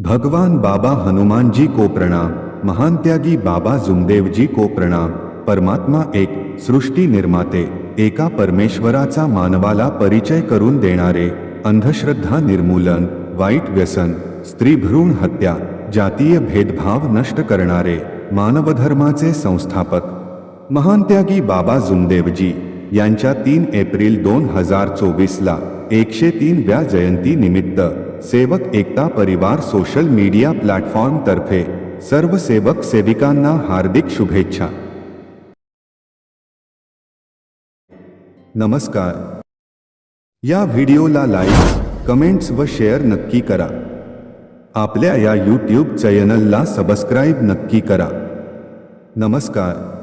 भगवान बाबा हनुमानजी को प्रणाम महानत्यागी बाबा जुमदेवजी को प्रणाम परमात्मा एक सृष्टी निर्माते एका परमेश्वराचा मानवाला परिचय करून देणारे अंधश्रद्धा निर्मूलन वाईट व्यसन स्त्रीभ्रूण हत्या जातीय भेदभाव नष्ट करणारे मानवधर्माचे संस्थापक. महानत्यागी बाबा जुमदेवजी यांच्या तीन एप्रिल दोन हजार चोवीसला एकशे तीन व्या जयंती निमित्त सेवक एकता परिवार सोशल मीडिया प्लॅटफॉर्म तर्फे सर्व सेवक सेविकांना हार्दिक शुभेच्छा. नमस्कार. या व्हिडिओला लाईक कमेंट्स व शेअर नक्की करा. आपल्या या यूट्यूब चॅनलला सबस्क्राईब नक्की करा. नमस्कार.